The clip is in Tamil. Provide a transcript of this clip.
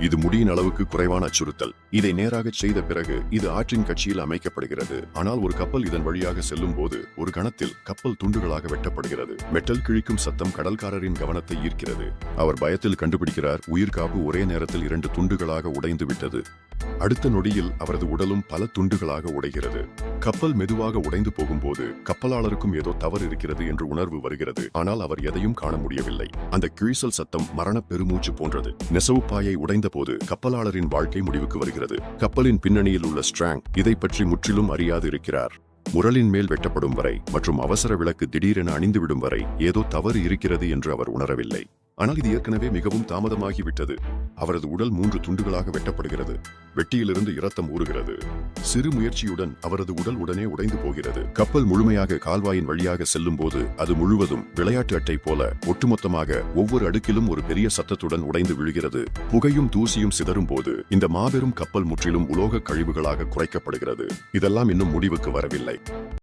இது முடியின் அளவுக்கு குறைவான அச்சுறுத்தல். இதை நேராக செய்த பிறகு இது ஆற்றின் கட்சியில் அமைக்கப்படுகிறது. ஆனால் ஒரு கப்பல் இதன் வழியாக செல்லும் போது ஒரு கணத்தில் கப்பல் துண்டுகளாக வெட்டப்படுகிறது. மெட்டல் கிழிக்கும் சத்தம் கடல்காரரின் கவனத்தை ஈர்க்கிறது. அவர் பயத்தில் கண்டுபிடிக்கிறார் உயிர்காப்பு ஒரே நேரத்தில் இரண்டு துண்டுகளாக உடைந்து விட்டது அடுத்த நொடியில் அவரது உடலும் பல துண்டுகளாக உடைகிறது. கப்பல் மெதுவாக உடைந்து போகும்போது கப்பலாளருக்கும் ஏதோ தவறு இருக்கிறது என்று உணர்வு வருகிறது. ஆனால் அவர் எதையும் காண முடியவில்லை. அந்த கிழிசல் சத்தம் மரண பெருமூச்சு போன்றது. நெசவுப்பாயை உடைந்தபோது கப்பலாளரின் வாழ்க்கை முடிவுக்கு வருகிறது. கப்பலின் பின்னணியில் உள்ள ஸ்ட்ராங் இதை பற்றி முற்றிலும் அறியாது இருக்கிறார் முரலின் மேல் வெட்டப்படும் வரை மற்றும் அவசர விளக்கு திடீரென அணிந்துவிடும் வரை ஏதோ தவறு இருக்கிறது என்று அவர் உணரவில்லை. ஆனால் இது ஏற்கனவே மிகவும் தாமதமாகிவிட்டது. அவரது உடல் மூன்று துண்டுகளாக வெட்டப்படுகிறது. வெட்டியிலிருந்து இரத்தம் ஊறுகிறது. சிறு முயற்சியுடன் அவரது உடல் உடனே உடைந்து போகிறது. கப்பல் முழுமையாக கால்வாயின் வழியாக செல்லும் போது அது முழுவதும் விளையாட்டு அட்டை போல ஒட்டுமொத்தமாக ஒவ்வொரு அடுக்கிலும் ஒரு பெரிய சத்தத்துடன் உடைந்து விழுகிறது. புகையும் தூசியும் சிதறும் போது இந்த மாபெரும் கப்பல் முற்றிலும் உலோக கழிவுகளாக குறைக்கப்படுகிறது. இதெல்லாம் இன்னும் முடிவுக்கு வரவில்லை.